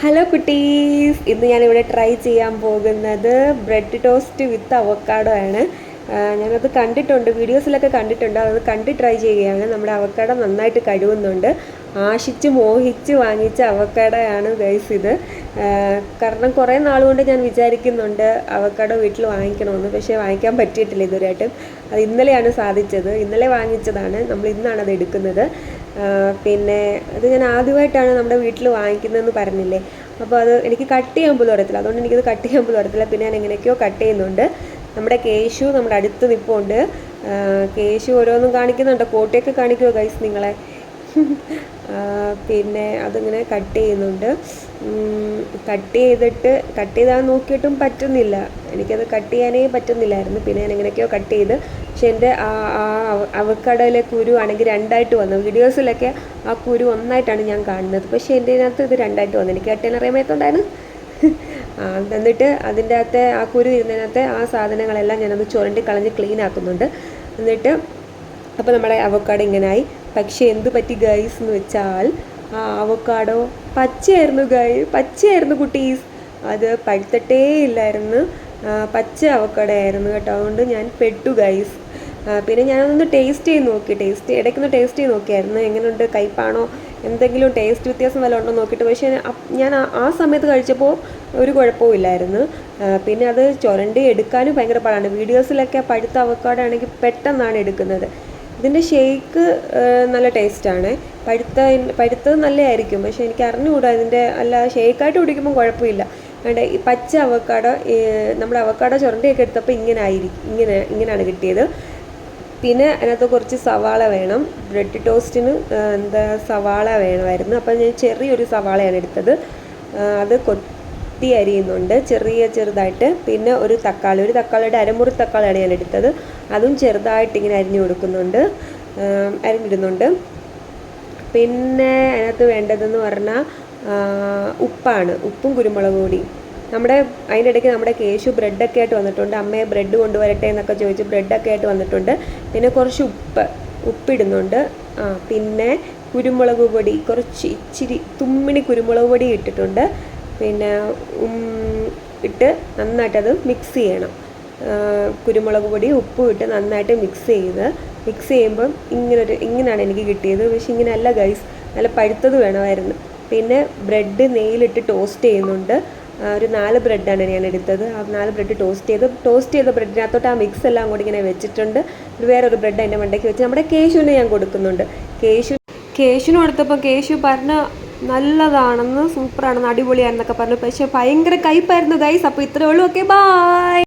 Hello കുട്ടീസ്. ഇന്ന് ഞാനിവിടെ try ചെയ്യാൻ പോകുന്നത് ബ്രെഡ് ടോസ്റ്റ് വിത്ത് അവക്കാഡോ ആണ്. ഞാനത് കണ്ടിട്ടുണ്ട് വീഡിയോസിലൊക്കെ കണ്ടിട്ടുണ്ട്. അത് കണ്ട് ട്രൈ ചെയ്യുകയാണ്. നമ്മുടെ അവക്കാഡോ നന്നായിട്ട് കഴിവുന്നുണ്ട് ആശിച്ച് മോഹിച്ച് വാങ്ങിച്ച അവക്കാടയാണ് ഗൈസ് ഇത്. കാരണം കുറേ നാളുകൊണ്ട് ഞാൻ വിചാരിക്കുന്നുണ്ട് അവക്കാഡോ വീട്ടിൽ വാങ്ങിക്കണമെന്ന്. പക്ഷേ വാങ്ങിക്കാൻ പറ്റിയിട്ടില്ല ഇതുവരെയായിട്ടും. അത് ഇന്നലെയാണ് സാധിച്ചത്. ഇന്നലെ വാങ്ങിച്ചതാണ്. നമ്മൾ ഇന്നാണ് അത് എടുക്കുന്നത്. പിന്നെ അത് ഞാൻ ആദ്യമായിട്ടാണ് നമ്മുടെ വീട്ടിൽ വാങ്ങിക്കുന്നതെന്ന് പറഞ്ഞില്ലേ? അപ്പോൾ അത് എനിക്ക് കട്ട് ചെയ്യാൻ പോലും അറിയത്തില്ല. അതുകൊണ്ട് എനിക്കത് കട്ട് ചെയ്യാൻ പോലും അറിയത്തില്ല. പിന്നെ ഞാൻ എങ്ങനെയൊക്കെയോ കട്ട് ചെയ്യുന്നുണ്ട്. നമ്മുടെ കേശു നമ്മുടെ അടുത്ത് നിൽപ്പുണ്ട് കേശു ഓരോന്നും കാണിക്കുന്നുണ്ട്. കോട്ടയൊക്കെ കാണിക്കുമോ ഗൈസ് നിങ്ങളെ? പിന്നെ അതിങ്ങനെ കട്ട് ചെയ്യുന്നുണ്ട്. കട്ട് ചെയ്തിട്ട് കട്ട് ചെയ്താൽ നോക്കിയിട്ടും പറ്റുന്നില്ല. എനിക്കത് കട്ട് ചെയ്യാനേ പറ്റുന്നില്ലായിരുന്നു. പിന്നെ ഞാൻ എങ്ങനെയൊക്കെയോ കട്ട് ചെയ്ത് പക്ഷെ എന്റെ ആ ആ അവക്കടയിലെ കുരു ആണെങ്കിൽ രണ്ടായിട്ട് വന്നു. വീഡിയോസിലൊക്കെ ആ കുരു ഒന്നായിട്ടാണ് ഞാൻ കാണുന്നത്. പക്ഷേ എന്റെ ഇതിനകത്ത് ഇത് രണ്ടായിട്ട് വന്നു. എനിക്ക് കട്ടേൻ അറിയാമേത്തുണ്ടായിരുന്നു ആ എന്നിട്ട് അതിന്റെ അകത്തെ ആ കുരു ഇരുന്നതിനകത്തെ ആ സാധനങ്ങളെല്ലാം ഞാനത് ചുരണ്ടി കളഞ്ഞ് ക്ലീൻ ആക്കുന്നുണ്ട്. എന്നിട്ട് അപ്പോൾ നമ്മുടെ അവക്കാടോ ഇങ്ങനായി. പക്ഷേ എന്ത് പറ്റി ഗൈസ് എന്ന് വെച്ചാൽ ആ അവക്കാടോ പച്ചയായിരുന്നു ഗൈ പച്ചയായിരുന്നു കുട്ടീസ്. അത് പഴുത്തട്ടേ ഇല്ലായിരുന്നു. പച്ച അവക്കാടായിരുന്നു കേട്ടോ. അതുകൊണ്ട് ഞാൻ പെട്ടു ഗൈസ് പിന്നെ ഞാനൊന്ന് ടേസ്റ്റ് ചെയ്ത് നോക്കി ടേസ്റ്റ് ഇടയ്ക്കൊന്ന് ടേസ്റ്റ് ചെയ്ത് നോക്കിയായിരുന്നു എങ്ങനെയുണ്ട്? കയ്പാണോ? എന്തെങ്കിലും ടേസ്റ്റ് വ്യത്യാസം വല്ലതും ഉണ്ടോ നോക്കിയിട്ട്. പക്ഷേ ഞാൻ ആ- ആ സമയത്ത് കഴിച്ചപ്പോൾ ഒരു കുഴപ്പവും ഇല്ലായിരുന്നു. പിന്നെ അത് ചുരണ്ടി എടുക്കാനും ഭയങ്കര പാടാണ്. വീഡിയോസിലൊക്കെ പഴുത്ത അവക്കാട് ആണെങ്കിൽ പെട്ടെന്നാണ് എടുക്കുന്നത്. ഇതിന്റെ ഷേക്ക് നല്ല ടേസ്റ്റാണ് പഴുത്ത പഴുത്തത് നല്ലതായിരിക്കും. പക്ഷേ എനിക്ക് അറിഞ്ഞുകൂടാ ഇതിന്റെ അല്ല ഷേക്കായിട്ട് കുടിക്കുമ്പോൾ കുഴപ്പമില്ല. വേണ്ട ഈ പച്ച അവക്കാടോ നമ്മുടെ അവക്കാടോ ചുരണ്ടിയൊക്കെ എടുത്തപ്പോൾ ഇങ്ങനെ ആയിരിക്കും ഇങ്ങനെ ഇങ്ങനെയാണ് കിട്ടിയത്. പിന്നെ അതിനകത്ത് കുറച്ച് സവാള വേണം. ബ്രെഡ് ടോസ്റ്റിന് എന്താ സവാള വേണമായിരുന്നു. അപ്പോൾ ഞാൻ ചെറിയൊരു സവാളയാണ് എടുത്തത്. അത് കൊത്തി അരിയുന്നുണ്ട്. ചെറിയ ചെറുതായിട്ട്. പിന്നെ ഒരു തക്കാളി ഒരു തക്കാളിയുടെ അരമുറി തക്കാളിയാണ് ഞാൻ എടുത്തത്. അതും ചെറുതായിട്ട് ഇങ്ങനെ അരിഞ്ഞു കൊടുക്കുന്നുണ്ട്. അരിഞ്ഞിടുന്നുണ്ട്. പിന്നെ അതിനകത്ത് വേണ്ടതെന്ന് പറഞ്ഞാൽ ഉപ്പാണ്. ഉപ്പും കുരുമുളക് പൊടി. നമ്മുടെ അതിന്റെ ഇടയ്ക്ക് നമ്മുടെ കേശു ബ്രെഡൊക്കെ ആയിട്ട് വന്നിട്ടുണ്ട്. അമ്മയെ ബ്രെഡ് കൊണ്ടുവരട്ടെ എന്നൊക്കെ ചോദിച്ച് ബ്രെഡൊക്കെ ആയിട്ട് വന്നിട്ടുണ്ട്. പിന്നെ കുറച്ച് ഉപ്പ് ഉപ്പിടുന്നുണ്ട്. ആ പിന്നെ കുരുമുളക് പൊടി കുറച്ച് ഇച്ചിരി തുമ്മിണി കുരുമുളക് പൊടി ഇട്ടിട്ടുണ്ട്. പിന്നെ ഇട്ട് നന്നായിട്ടത് മിക്സ് ചെയ്യണം. കുരുമുളക് പൊടി ഉപ്പും ഇട്ട് നന്നായിട്ട് മിക്സ് ചെയ്ത് മിക്സ് ചെയ്യുമ്പം ഇങ്ങനൊരു ഇങ്ങനെയാണ് എനിക്ക് കിട്ടിയത്. പക്ഷെ ഇങ്ങനെയല്ല ഗൈസ് നല്ല പഴുത്തത് വേണമായിരുന്നു. പിന്നെ ബ്രെഡ് നെയ്യിലിട്ട് ടോസ്റ്റ് ചെയ്യുന്നുണ്ട്. ഒരു നാല് ബ്രെഡാണ് ഞാൻ എടുത്തത്. ആ നാല് ബ്രെഡ് ടോസ്റ്റ് ചെയ്ത് ടോസ്റ്റ് ചെയ്ത ബ്രെഡിനകത്തോട്ട് ആ മിക്സ് എല്ലാം കൂടി ഇങ്ങനെ വെച്ചിട്ടുണ്ട്. വേറൊരു ബ്രെഡ് അതിന്റെ മണ്ടയ്ക്ക് വെച്ച് നമ്മുടെ കേശുവിന് ഞാൻ കൊടുക്കുന്നുണ്ട്. കേശു കേശുവിന് കൊടുത്തപ്പോൾ കേശു പറഞ്ഞ നല്ലതാണെന്ന് സൂപ്പറാണെന്ന് അടിപൊളിയാണെന്നൊക്കെ പറഞ്ഞു. പക്ഷേ ഭയങ്കര കയ്പായിരുന്നു ഗൈസ് അപ്പോൾ ഇത്രയേ ഉള്ളൂ. Okay bye